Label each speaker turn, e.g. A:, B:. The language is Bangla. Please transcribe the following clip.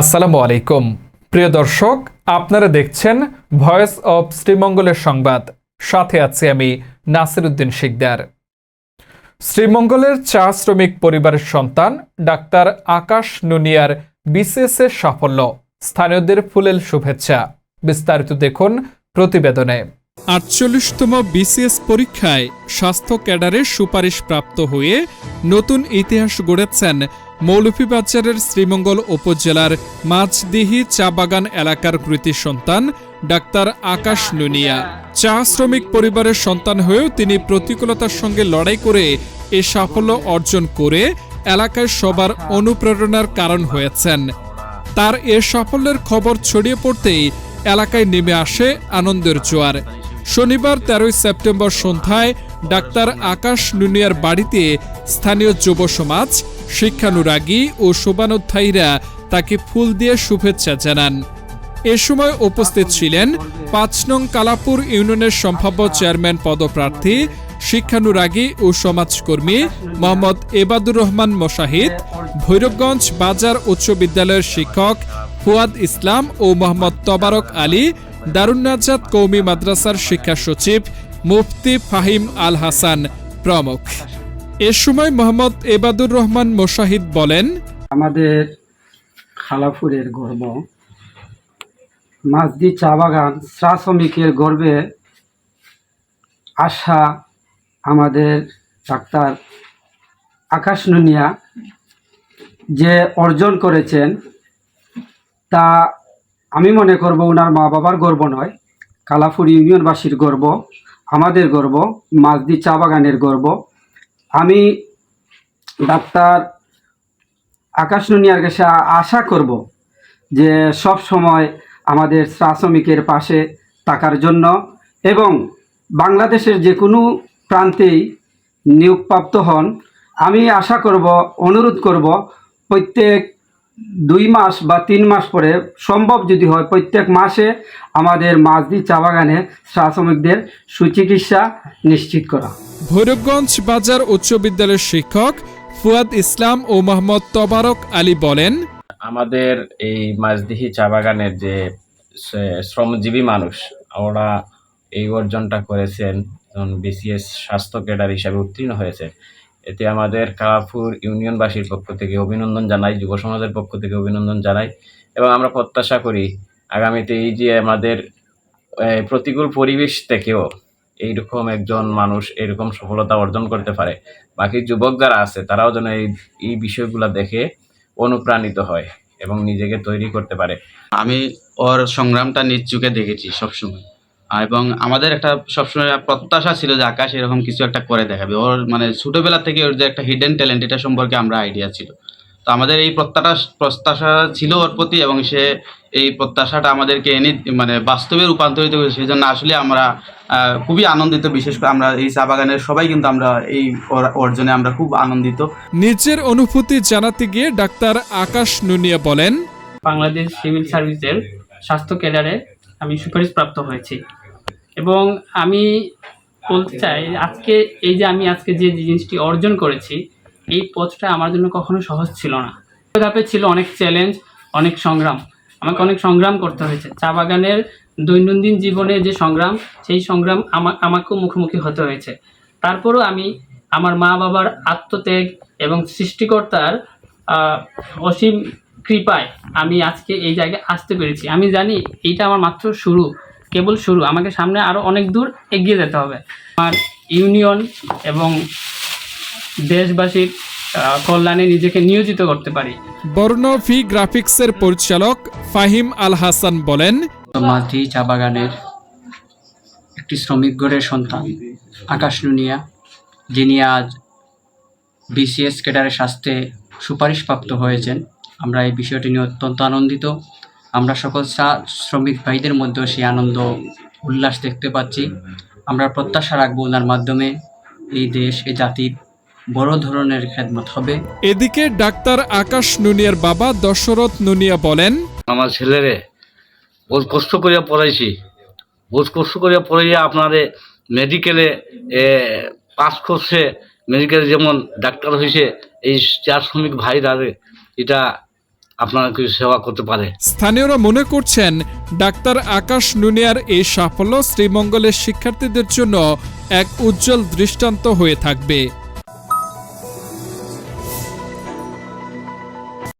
A: আসসালামু আলাইকুম। প্রিয় দর্শক, আপনারা দেখছেন ভয়েস অব শ্রীমঙ্গলের সংবাদ। সাথে আছি আমি নাসিরুদ্দিন শিকদার। শ্রীমঙ্গলের চা শ্রমিক পরিবারের সন্তান ডাক্তার আকাশ নুনিয়ার বিসিএস এর সাফল্য। স্থানীয়দের ফুলেল শুভেচ্ছা। বিস্তারিত দেখুন প্রতিবেদনে। আটচল্লিশতম বিসিএস পরীক্ষায় স্বাস্থ্য ক্যাডারে সুপারিশ প্রাপ্ত হয়ে নতুন ইতিহাস গড়েছেন মৌলভীবাজারের শ্রীমঙ্গল উপজেলার মাঝদিহি চা বাগান এলাকার কৃতি সন্তান ডাক্তার আকাশ নুনিয়া। চা শ্রমিক পরিবারের সন্তান হয়েও তিনি প্রতিকূলতার সঙ্গে লড়াই করে এ সাফল্য অর্জন করে এলাকায় সবার অনুপ্রেরণার কারণ হয়েছেন। তার এ সাফল্যের খবর ছড়িয়ে পড়তেই এলাকায় নেমে আসে আনন্দের জোয়ার। শনিবার তেরোই সেপ্টেম্বর সন্ধ্যায় ডাক্তার আকাশ নুনিয়ার বাড়িতে স্থানীয় যুব সমাজ শিক্ষানুরাগী ও শোভানুধ্যায়ীরা তাকে ফুল দিয়ে শুভেচ্ছা জানান। এ সময় উপস্থিত ছিলেন পাঁচ নং কালাপুর ইউনিয়নের সম্ভাব্য চেয়ারম্যান পদপ্রার্থী, শিক্ষানুরাগী ও সমাজকর্মী মোহাম্মদ এবাদুর রহমান মোশাহিদ, ভৈরবগঞ্জ বাজার উচ্চ বিদ্যালয়ের শিক্ষক ফুয়াদ ইসলাম ও মোহাম্মদ তবারক আলী, দারুন্নাজাত কৌমি মাদ্রাসার শিক্ষা সচিব মুফতি ফাহিম আল হাসান প্রমুখ। এ সময় মোহাম্মদ এবাদুর রহমান মোশাহিদ বলেন,
B: আমাদের খালাপুরের গর্ব। মাঝদি চা বাগান, চা শ্রমিকের গর্বে আশা আমাদের ডাক্তার আকাশ নুনিয়া যে অর্জন করেছেন, তা আমি মনে করব ওনার মা বাবার গর্ব নয় কালাপুর ইউনিয়নবাসীর গর্ব, আমাদের গর্ব মাঝদি চা বাগানের গর্ব। আমি ডাক্তার আকাশ নুনিয়ার কাছে আশা করব যে সব সময় আমাদের চা শ্রমিকের পাশে থাকার জন্য এবং বাংলাদেশের যে কোনো প্রান্তেই নিয়োগপ্রাপ্ত হন। আমি আশা করব, অনুরোধ করব, প্রত্যেক দুই মাস বা তিন মাস পরে সম্ভব যদি হয় প্রত্যেক মাসে আমাদের মাঝদি চা বাগানে চা শ্রমিকদের সুচিকিৎসা নিশ্চিত করা।
A: ভৈরবগঞ্জ বাজার উচ্চ বিদ্যালয়ের শিক্ষক ফুয়াদ ইসলাম ও মোহাম্মদ তবারক আলী বলেন
C: আমাদের এই মাঝদিহি চা বাগানের যে শ্রমজীবী মানুষ ওরা এই অর্জনটা করেছেন বিসিএস স্বাস্থ্য ক্যাডার হিসাবে উত্তীর্ণ হয়েছে এতে আমাদের কালাপুর ইউনিয়নবাসীর পক্ষ থেকে অভিনন্দন জানাই যুব সমাজের পক্ষ থেকে অভিনন্দন জানাই এবং আমরা প্রত্যাশা করি আগামীতে এই যে আমাদের প্রতিকূল পরিবেশ থেকেও এইরকম একজন মানুষ এরকম সফলতা অর্জন করতে পারে। বাকি যুবক যারা আছে, তারাও যেন এই এই বিষয়গুলো দেখে অনুপ্রাণিত হয় এবং নিজেকে তৈরি করতে পারে।
D: আমি ওর সংগ্রামটা নিজ চোখে দেখেছি সবসময়। এবং আমাদের একটা সবসময় প্রত্যাশা ছিল যে আকাশ এরকম কিছু একটা করে দেখাবে। ওর মানে ছোটোবেলা থেকে ওর যে একটা হিডেন ট্যালেন্ট এটা সম্পর্কে আমরা আইডিয়া ছিল। তো আমাদের এই প্রত্যাশা প্রত্যাশা ছিল ওর প্রতি এবং সে এই প্রত্যাশাটা আমাদেরকে এনে মানে বাস্তবে রূপান্তরিত করেছে। সেই জন্য আসলে আমরা খুবই আনন্দিত। বিশেষ করে আমরা এই চা বাগানের সবাই কিন্তু আমরা এই অর্জনে আমরা খুব আনন্দিত।
A: নিজের অনুভূতি জানাতে গিয়ে ডাক্তার আকাশ নুনিয়া বলেন
E: বাংলাদেশ সিভিল সার্ভিসের স্বাস্থ্য ক্যাডারে আমি সুপারিশ প্রাপ্ত হয়েছি। এবং আমি বলতে চাই, আজকে এই যে আমি আজকে যে জিনিসটি অর্জন করেছি, এই পথটা আমার জন্য কখনো সহজ ছিল না। ধাপে ছিল অনেক চ্যালেঞ্জ অনেক সংগ্রাম। আমাকে অনেক সংগ্রাম করতে হয়েছে। চা বাগানের দৈনন্দিন জীবনে যে সংগ্রাম, সেই সংগ্রাম আমা, আমাকেও মুখোমুখি হতে হয়েছে। তারপরেও আমি আমার মা বাবার আত্মত্যাগ এবং সৃষ্টিকর্তার অসীম কৃপায় আমি আজকে এই জায়গায় আসতে পেরেছি। আমি জানি এইটা আমার মাত্র শুরু। কেবল শুরু। আমাকে সামনে আরও অনেক দূর এগিয়ে যেতে হবে। আমার ইউনিয়ন এবং দেশবাসীর আহ, কল্যাণে নিজেকে নিয়োজিত করতে পারি।
A: বর্ণ ভি গ্রাফিক্সের পরিচালক ফাহিম আল হাসান বলেন
F: মাঝি চা বাগানের একটি শ্রমিক গড়ের সন্তান আকাশ নুনিয়া যিনি আজ বিসিএস ক্যাডারের স্বাস্থ্যে সুপারিশপ্রাপ্ত হয়েছেন। আমরা এই বিষয়টি নিয়ে অত্যন্ত আনন্দিত। আমরা সকল চা শ্রমিক ভাইদের মধ্যেও সেই আনন্দ উল্লাস দেখতে পাচ্ছি। আমরা প্রত্যাশা রাখব ওনার মাধ্যমে এই দেশ এই জাতির বড় ধরনের খেদমত হবে।
A: এদিকে ডাক্তার আকাশ নুনিয়ার বাবা দশরথ নুনিয়া বলেন
G: আমার ছেলেরে বহুত কষ্ট করিয়া পড়াইছি। বহুত কষ্ট করিয়া পড়াইয়া আপনারে মেডিকেলে পাস করছে। মেডিকেলে যেমন ডাক্তার হয়েছে এই চার শ্রমিক ভাইরা এটা আপনারা কিছু সেবা করতে পারে।
A: স্থানীয়রা মনে করছেন, ডাক্তার আকাশ নুনিয়ার এই সাফল্য শ্রীমঙ্গলের শিক্ষার্থীদের জন্য এক উজ্জ্বল দৃষ্টান্ত হয়ে থাকবে।